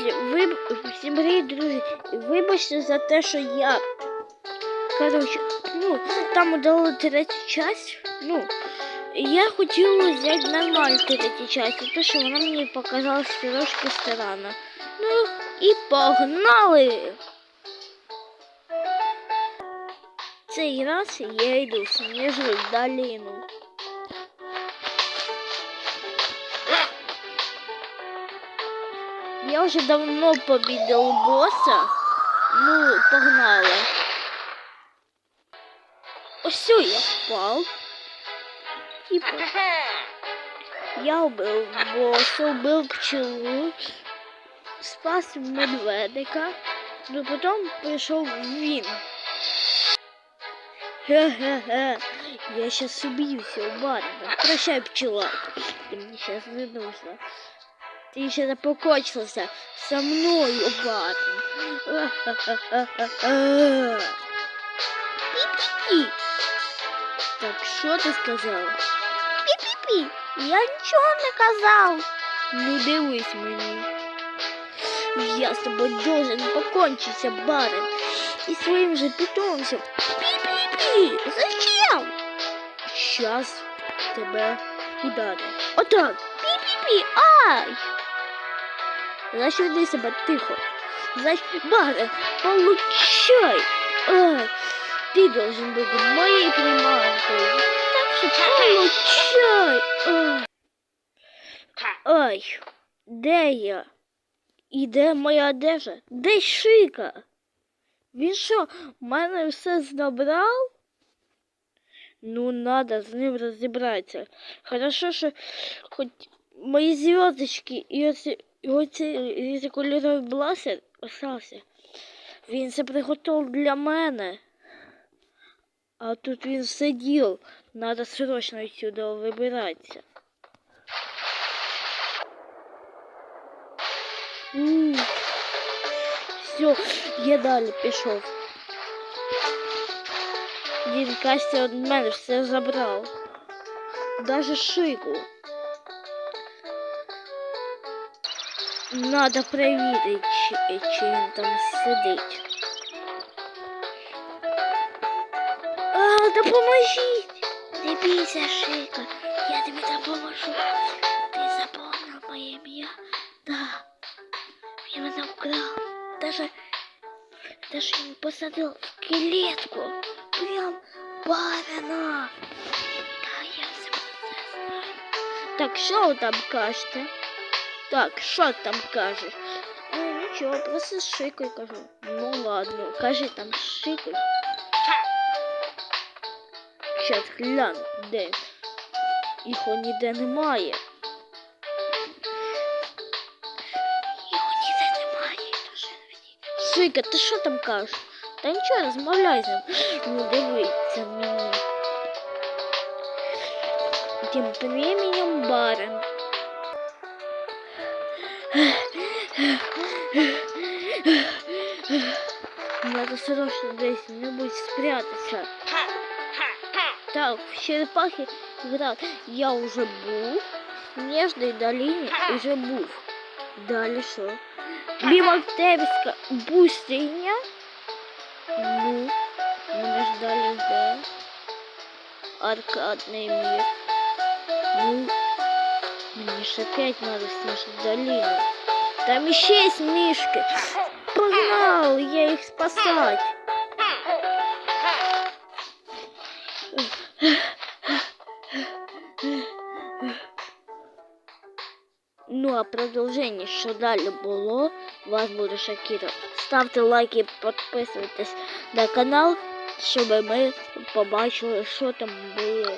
Друзі, всім привіт, друзі. Вибачте за те, що я. Коротше, ну, там дали третю часть. Ну, я хотіла взяти нормальну третю часть, тому що вона мені показалась трошки странно. Ну, і погнали! Цей раз я йду в сніжну Я уже давно победил босса. Ну, погнали. Все, я впал. Типа. Я убил босса, убил пчелу, спас медведика, но потом пришел він. Ха-ха-ха. Я сейчас убью все, ладно. Прощай, пчела. Ты мне сейчас не нужно. Ты еще напокочился со мною, Барн. Пи-пи-пи. Так, що ти сказав? Пі-пі-пі. Я нічого не казав. Ну, дивись мені. Я з тобою должен покончиться, барин. І своїм же питомцем. Пі-пі-пі. Зачем? Щас тебе ударю. Отак. Пі-пі-пі. Ай! Значит, веди себя тихо. Значит, Барин, получай. Ай, ты должен быть моей приманкой. Так что получай. Ай, Ай де я? І де моя одежа? Де шика? Він що, мене все забрав? Ну, надо з ним розібратися. Хорошо, що хоч мої зв'язочки і оці, і оці різнокольоровий бласер остався. Він це приготував для мене. А тут він сидів. Надо срочно отсюда вибиратися. Все, я далі пішов. Він Костя від мене все забрав. Даже шику. Надо перевірити, чи, він там сидить. А, допоможіть! Не бійся, Шика, я тобі допоможу. Ти запомнив моє ім'я? Да. Він мене вкрав. Даже, даже він посадив в клетку. Прям барина. Да, я все про. Так, що ви там кажете? Так, що там кажеш? Ну нічого, просто шикай кажу. Ну ладно, кажи там шикай. Щас гляну, де. Його ніде немає. Його ніде немає. Шика, ти що там кажеш? Та нічого, розмовляй з ним. Ну дивиться мені. Тим временем барин. Надо срочно десь-нибудь спрятаться. Так, в черепахи грав. Я уже був. В Снежной долине уже був. Далі що? Бімактевська пустиня. Ну, мене ж далі де? Аркадний мир. Ну, мені ж опять надо в Снежну долину. Там еще есть мишки. Погнал, я их спасать. Ну а продовження, що далі було, вас буде шокувати. Ставте лайки, підписуйтесь на канал, щоб ми побачили, що там було.